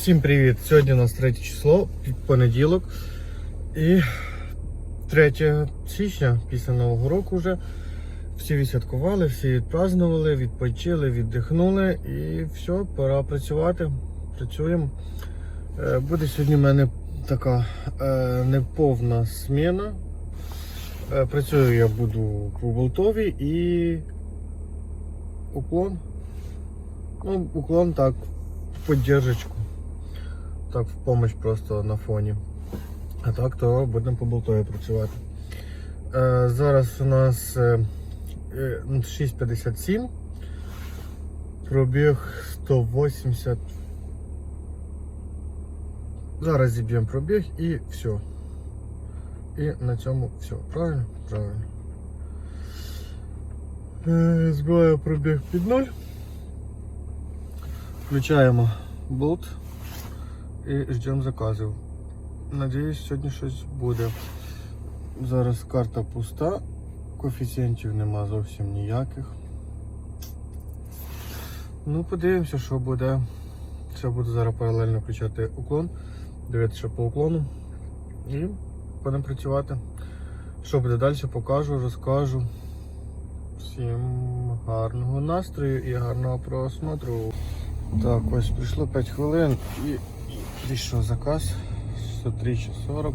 Всім привіт! Сьогодні у нас 3 число, понеділок. І 3 січня, після Нового року вже. Всі відсвяткували, всі відпразнували, відпочили, віддихнули і все, пора працювати. Працюємо. Е, Буде сьогодні в мене така е, неповна сміна. Е, Працюю я буду по болтові і уклон. Ну, уклон так, в поддержечку. Так, в помощь просто на фоні. А так, то будемо по болтові працювати. Е, зараз у нас е, е, 6.57. Пробіг 180. Зараз зіб'ємо пробіг і все. І на цьому все. Правильно? Правильно. Е, збиваю пробіг під 0. Включаємо болт і ждемо заказів. Надіюсь, сьогодні щось буде. Зараз карта пуста, коефіцієнтів нема зовсім ніяких. Ну, подивимося, що буде. Ще буду зараз паралельно включати уклон, дивитися по уклону і будемо працювати. Що буде далі, покажу, розкажу. Всім гарного настрою і гарного просмотру. Так, ось прийшло 5 хвилин і прийшов заказ 103,40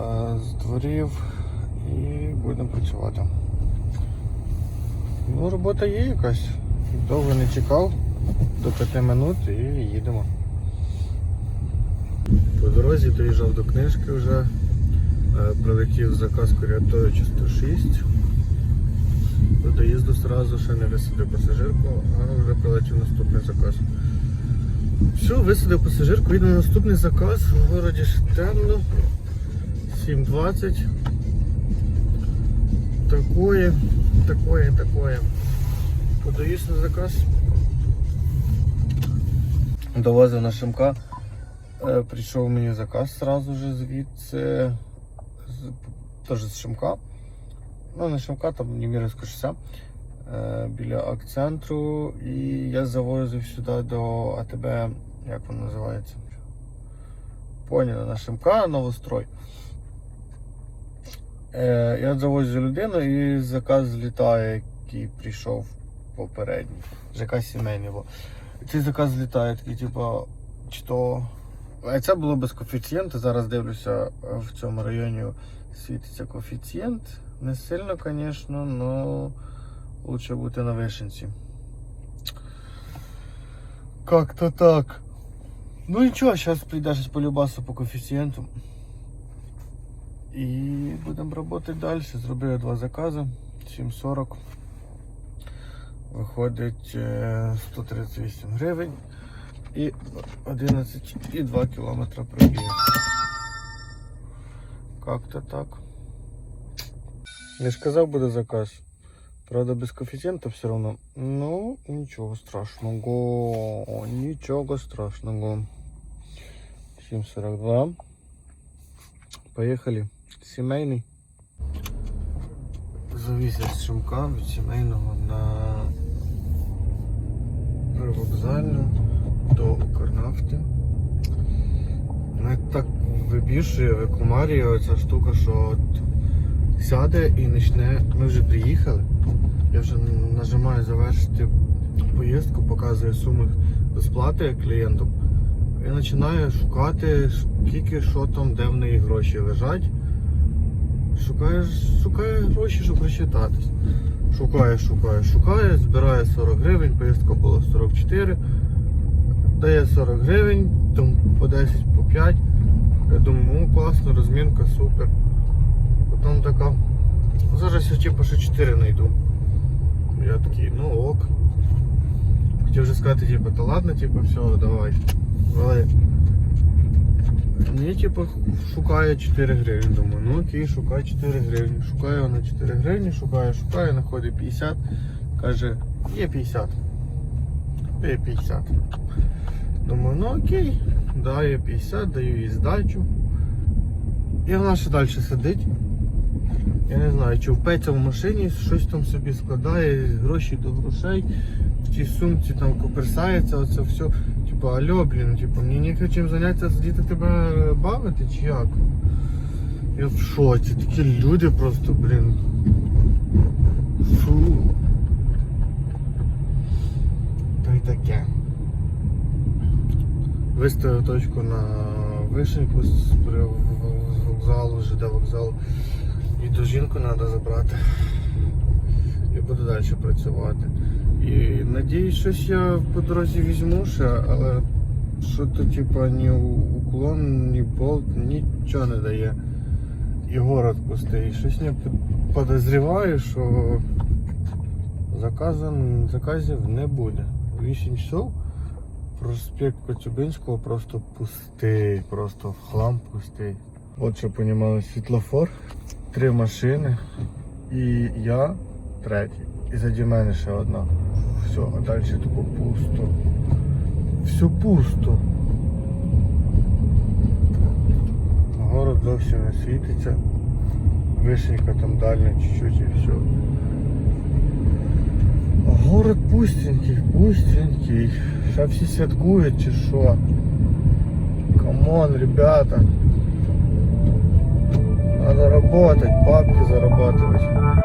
а, з дворів і будемо працювати. Ну, робота є якась. Довго не чекав, до 5 минут і їдемо. По дорозі доїжджав до книжки вже, Е, прилетів заказ Корятовича 106. До доїзду одразу ще не висадив пасажирку, а вже прилетів наступний заказ. Все, висадив пасажирку, їду на наступний заказ. В городі ще темно. 7.20. Такое, такое, такое. Подаюсь на заказ. Довозив на Шимка. Е, Прийшов мені заказ сразу же звідси. Теж з Шимка. Ну, не Шимка, там Німірівська шосе. Е, біля акцентру. І я завозив сюди до АТБ, як воно називається? Поняли, на Шимка, новострой. Е, я завозю людину і заказ злітає, який прийшов попередній. ЖК сімейний. Бо. Цей заказ злітає, такий, типу, чи то. А це було без коефіцієнту. Зараз дивлюся, в цьому районі світиться коефіцієнт. Не сильно, звісно, але лучше бути на вишенці. Как-то так. Ну зараз прийде щось по любасу по коефіцієнту. І будемо працювати далі. Зробив я два закази. 7,40. Виходить е, 138 гривень і 11,2 кілометра пробіг. Как-то так. Я ж казав, буде заказ. Правда, без коефіцієнта все одно. Ну, нічого страшного. Нічого страшного. 7,42. Поїхали. Сімейний. Завіз я з Шумка від сімейного на привокзальну до Укрнафти. Мене так вибішує в екомарії оця штука, що от сяде і почне. Ми вже приїхали. Я вже нажимаю завершити поїздку, показує суми сплати клієнтам. І починаю шукати, скільки що там, де в неї гроші лежать. Шукає, шукає гроші, щоб розчитатись. Шукає, шукає, шукає, збирає 40 гривень, поїздка була 44. Дає 40 гривень, там по 10, по 5. Я думаю, ну класно, розмінка, супер. Потім така. Зараз я типу ще 4 знайду. Я такий, ну ок. Хотів вже сказати, типу, та ладно, типу, все, давай. Але Ні, типу, шукає 4 гривні. Думаю, ну окей, шукає 4 гривні. Шукає вона 4 гривні, шукає, шукає, знаходить 50. Каже, є 50. Є 50. Думаю, ну окей, дає 50, даю їй здачу. І вона ще далі сидить. Я не знаю, чи впеться в машині, щось там собі складає, гроші до грошей, в тій сумці там коперсається, оце все. Типу, алло, блін, типу, мені ніяк чим зайнятися, сидіти тебе бавити чи як? Я в шоці, такі люди просто, блін. Фу. Та й таке. Виставив точку на вишеньку з вокзалу, ЖД вокзалу. І ту жінку треба забрати. І буду далі працювати. І надіюсь, щось я по дорозі візьму ще, але що то типа ні уклон, ні болт, нічого не дає. І город пустий. Щось я подозріваю, що заказан, заказів не буде. 8 часов проспект Коцюбинського просто пустий, просто в хлам пустий. От що понімали, світлофор, три машини і я третій. І заді мене ще одна. Все, а далі тупо пусто. Все пусто. Город зовсім не світиться. Вишенька там далі чуть-чуть і все. А Город пустенький, пустенький. Ще всі святкують чи що? Камон, ребята. Надо работать, бабки зарабатывать.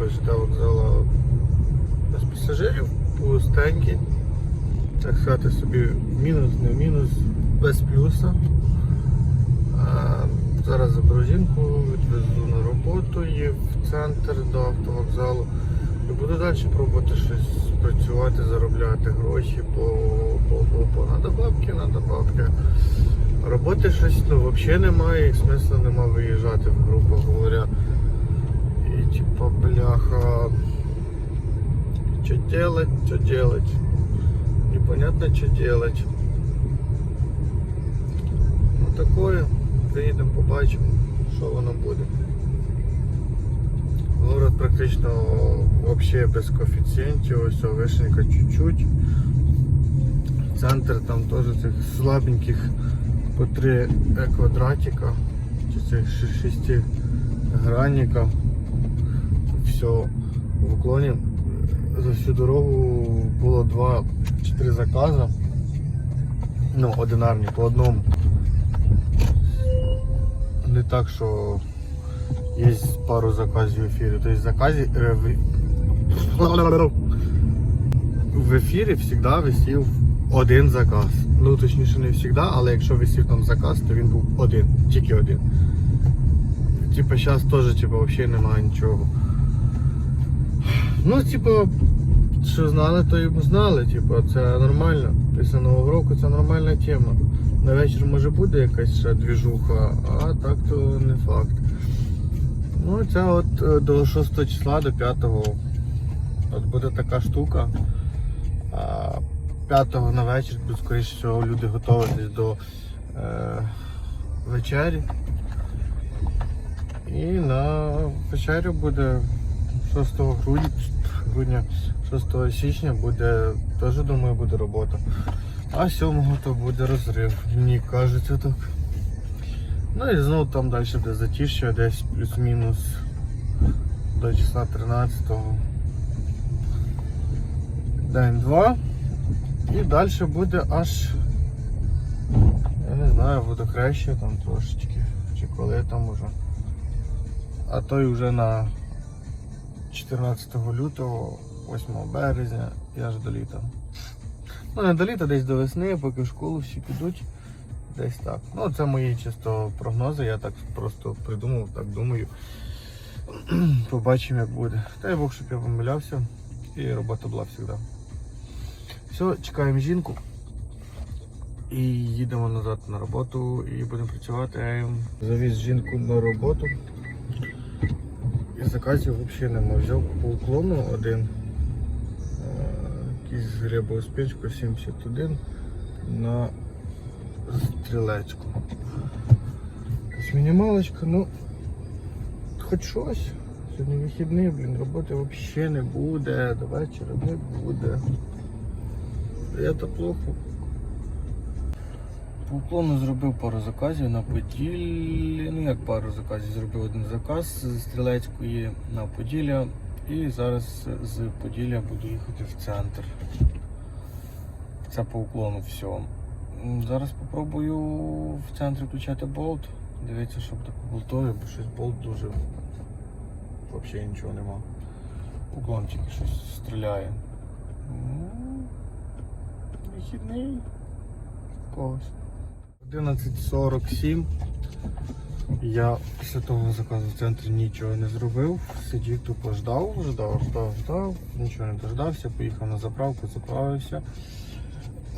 До вокзалу без пасажирів, пустенький. Так сказати собі, мінус, не мінус, без плюса. А, Зараз заберу жінку, відвезу на роботу її в центр до автовокзалу. І буду далі пробувати щось працювати, заробляти гроші, по, по, по, по. Надо бабки, надо бабки. Роботи щось ну, взагалі немає, і смисла нема виїжджати, грубо говоря. Типа, бляха. Что делать, что делать? Непонятно, что делать. Ну такое. Приїдемо, побачимо, що воно буде. Город практично взагалі без коефіцієнтів, ось вишенька чуть-чуть. Центр там теж цих слабеньких по три квадратика, чи цих ши- шести гранника. Все в уклоні. За всю дорогу було два-чотири закази. Ну, одинарні по одному. Не так, що є пару заказів в ефірі. Тобто заказі е, в... в ефірі завжди висів один заказ. Ну точніше не завжди, але якщо висів там заказ, то він був один, тільки один. Типа зараз теж типа, взагалі немає нічого. Ну, типа, що знали, то і знали, типа, це нормально. Після Нового року це нормальна тема. На вечір може буде якась ще двіжуха, а так то не факт. Ну, це от е, до 6 числа, до 5 от буде така штука. А 5 на вечір, будуть, скоріше всього, люди готуватись до е, вечері. І на вечерю буде 6 грудня, грудня 6 січня буде, теж думаю, буде робота. А 7 то буде розрив, мені кажеться так. Ну і знову там далі буде затишчя, десь плюс-мінус до числа 13-го. День-два. І далі буде аж, я не знаю, водохреще там трошечки. Чи коли там уже. А то й вже на 14 лютого, 8 березня і аж до літа. Ну не до літа, десь до весни, поки в школу всі підуть. Десь так. Ну це мої чисто прогнози, я так просто придумав, так думаю. Побачимо як буде. Дай Бог, щоб я помилявся і робота була завжди. Все, чекаємо жінку і їдемо назад на роботу і будемо працювати. Завіз жінку на роботу. І заказів взагалі нема. Взяв по уклону один. е, Якийсь гребов спичку 71 на стрілецьку. Якась мінімалочка, ну хоч щось. Сьогодні вихідний, блін, роботи взагалі не буде, до вечора не буде. Я то плохо. По уклону зробив пару заказів на Поділлі. Ну як пару заказів, зробив один заказ з стрілецької на Поділля. І зараз з Поділля буду їхати в центр. Це по уклону все. Зараз спробую в центрі включати болт. Дивіться, щоб так болтові, бо щось болт дуже взагалі нічого нема. Уклон тільки щось стріляє. Вихідний когось. 11.47. Я після того заказу в центрі нічого не зробив. Сидів тупо ждав, ждав, ждав, ждав, нічого не дождався, поїхав на заправку, заправився.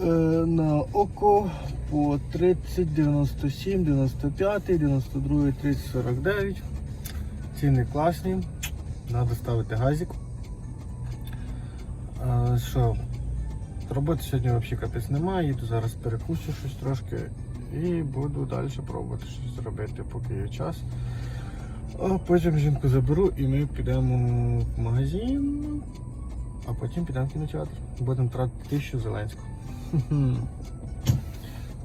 Е, на око по 30, 97, 95, 92, 30, 49. Ціни класні. Треба ставити газик. Е, Що, роботи сьогодні взагалі капець немає, їду зараз перекусю щось трошки і буду далі пробувати щось зробити, поки є час. А потім жінку заберу і ми підемо в магазин, а потім підемо в кінотеатр. Будемо тратити тисячу Зеленського.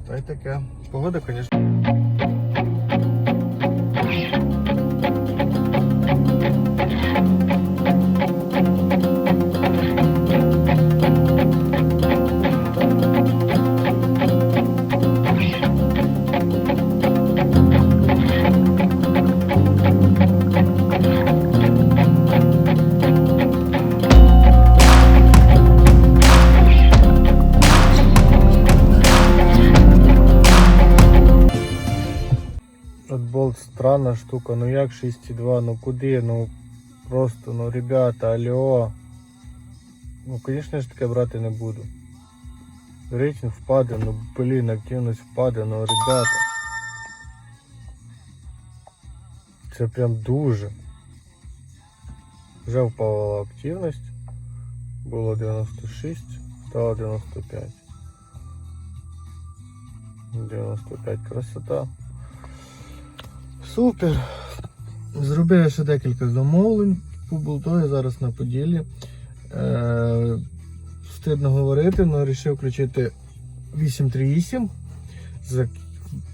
Та й таке. Погода, звісно. Болт штука, ну як 6,2, ну куди, ну просто, ну ребята, алло. Ну, звісно ж таке брати не буду. Рейтинг впаде, ну блін, активність впаде, ну ребята. Це прям дуже. Вже впала активність. Було 96, стало 95. 95 красота. Супер. Зробив ще декілька замовлень по болтові зараз на поділі. Е, стидно говорити, але вирішив включити 838. За-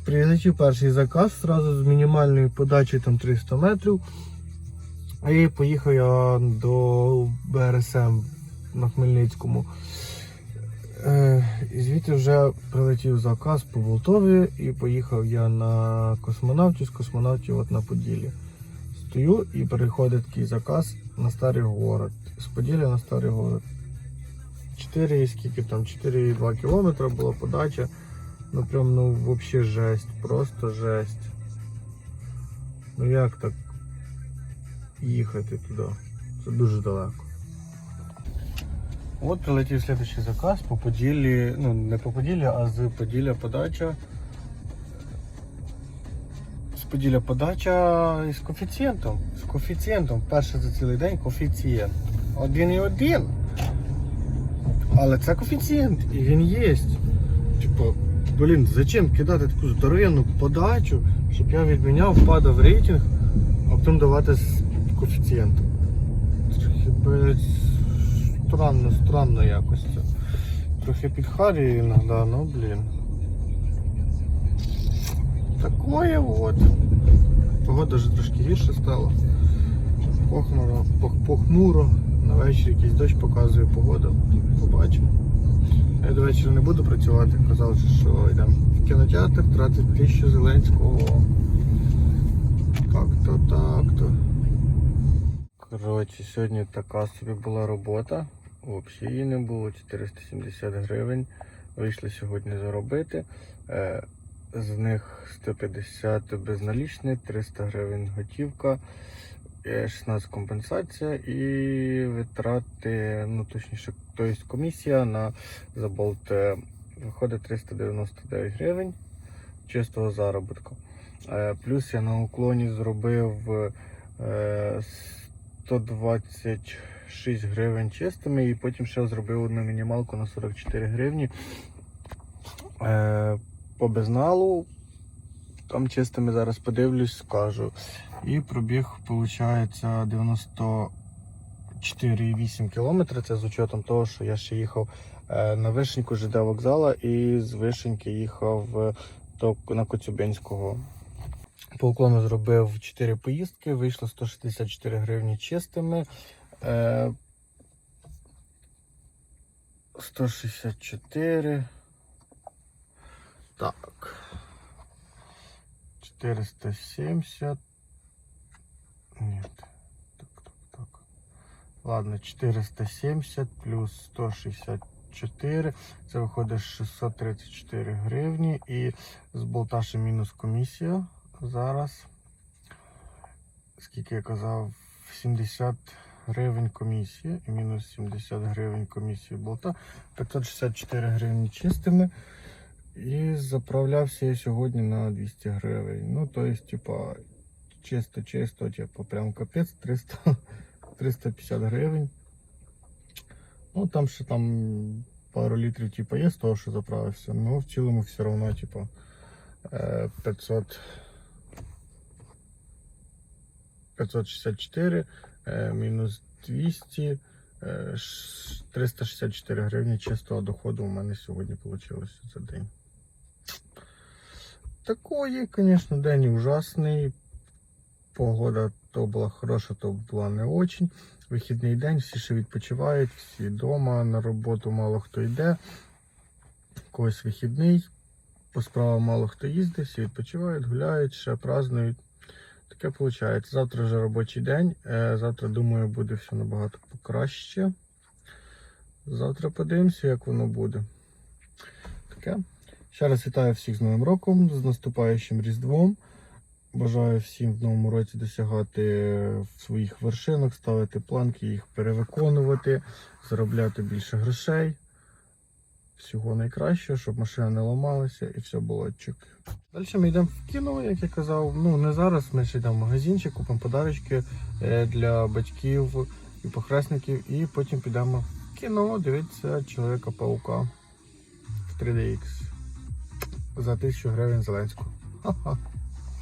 Прилетів перший заказ зразу з мінімальною подачею там 300 метрів. І поїхав я до БРСМ на Хмельницькому. Е, і звідти вже прилетів заказ по Болтові і поїхав я на космонавтів, з космонавтів от на Поділі. Стою і переходить такий заказ на старий город. З Поділля на старий город. 4 і скільки там, 4,2 кілометра була подача. Ну прям ну взагалі жесть, просто жесть. Ну як так їхати туди? Це дуже далеко. От прилетів слідчий заказ по Поділлі, ну не по Поділлі, а з Поділля подача. З Поділля подача з коефіцієнтом. З коефіцієнтом. Перше за цілий день коефіцієнт. Один і один. Але це коефіцієнт, і він є. Типу, блін, зачем кидати таку здоровенну подачу, щоб я відміняв, впадав в рейтинг, а потім давати з коефіцієнтом. Странно, странно якось це. Трохи підхарює іноді, ну блін. Такое от. Погода вже трошки гірше стала. Похмуро, пох- похмуро. На вечір якийсь дощ показує погода. Побачимо. Я до вечора не буду працювати, казав, що йдемо в кінотеатр, тратить тисячу Зеленського. Так-то, так-то. Коротше, сьогодні така собі була робота. Взагалі її не було 470 гривень. Вийшли сьогодні заробити. Е, З них 150 безналічне, 300 гривень готівка, е, 16 компенсація і витрати, ну точніше, тобто комісія на за болт е, виходить 399 гривень чистого заробітку. Е, Плюс я на уклоні зробив е, 126 гривень чистими і потім ще зробив одну мінімалку на 44 гривні. Е, По безналу, там чистими зараз подивлюсь, скажу. І пробіг, виходить, 94,8 км. Це з учетом того, що я ще їхав е, на Вишеньку ЖД вокзала і з Вишеньки їхав е, до, на Коцюбинського. По уклону зробив 4 поїздки, вийшло 164 гривні чистими. Е, 164. Так. 470. Нет. Так, так, так. Ладно, 470 плюс 164. Це виходить 634 гривні. І з болта ще мінус комісія. Зараз. Скільки я казав, 70 гривень комісія і мінус 70 гривень комісії болта. 564 гривні чистими. І заправлявся я сьогодні на 200 гривень. Ну, то есть, типа, чисто-чисто, типа, прям капець 300, 350 гривень. Ну, там ще там пару літрів, типа, є з того, що заправився. Ну, в цілому все одно, типа, е, 500, 564, е, мінус 200, е, 364 гривні чистого доходу у мене сьогодні вийшло за день. Такої, звісно, день ужасний. Погода то була хороша, то була не очень. Вихідний день, всі ще відпочивають, всі вдома, на роботу мало хто йде. Когось вихідний, по справам мало хто їздить, всі відпочивають, гуляють, ще празднують. Таке виходить. Завтра вже робочий день. Е, Завтра, думаю, буде все набагато покраще. Завтра подивимося, як воно буде. Таке. Ще раз вітаю всіх з Новим роком, з наступаючим Різдвом. Бажаю всім в новому році досягати своїх вершинок, ставити планки, їх перевиконувати, заробляти більше грошей. Всього найкращого, щоб машина не ламалася і все було чик. Далі ми йдемо в кіно, як я казав. Ну не зараз. Ми ще йдемо в магазинчик, купимо подарочки е, для батьків і похресників, і потім підемо в кіно дивитися Чоловіка Паука в 3DX за 1000 гривень Зеленського. Ха-ха.